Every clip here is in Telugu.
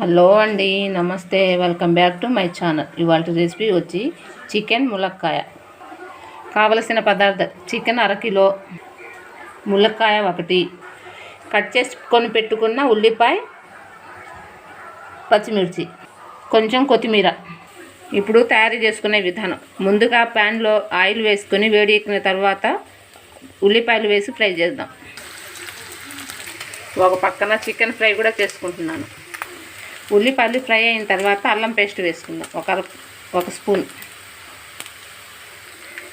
హలో అండి నమస్తే welcome back to my channel. ఇవాళ రెసిపీ వచ్చి చికెన్ ములక్కాయ. కావలసిన పదార్థం చికెన్ అరకిలో ములక్కాయ ఒకటి కట్ చేసుకొని పెట్టుకున్న ఉల్లిపాయ పచ్చిమిర్చి కొంచెం కొత్తిమీర. ఇప్పుడు తయారు చేసుకునే విధానం. ముందుగా ప్యాన్లో ఆయిల్ వేసుకొని వేడి ఎక్కిన తర్వాత ఉల్లిపాయలు వేసి ఫ్రై చేద్దాం. ఒక పక్కన చికెన్ ఫ్రై కూడా చేసుకుంటున్నాను. ఉల్లిపాయలు ఫ్రై అయిన తర్వాత అల్లం పేస్ట్ వేసుకుందాం. ఒక ఒక స్పూన్.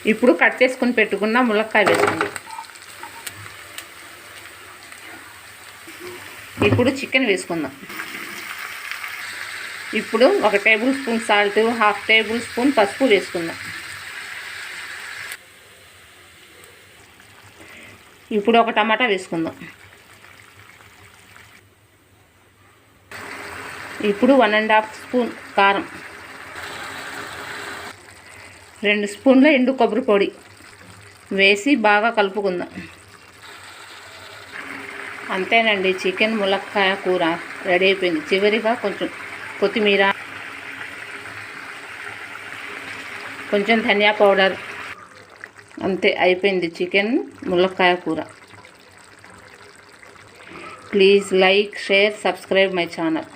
ఇప్పుడు కట్ చేసుకుని పెట్టుకున్న ములక్కాయ వేసుకుందాం. ఇప్పుడు చికెన్ వేసుకుందాం. ఇప్పుడు ఒక tablespoon salt half tablespoon పసుపు వేసుకుందాం. ఇప్పుడు ఒక టమాటా వేసుకుందాం. ఇప్పుడు వన్ అండ్ హాఫ్ స్పూన్ కారం. రెండు స్పూన్ల ఎండు కొబ్బరి పొడి వేసి బాగా కలుపుకుందాం. అంతేనండి చికెన్ ములక్కాయ కూర రెడీ అయిపోయింది. చివరిగా కొంచెం కొత్తిమీర కొంచెం ధనియా పౌడర్. అంతే అయిపోయింది చికెన్ ములక్కాయ కూర. Please like share subscribe my channel.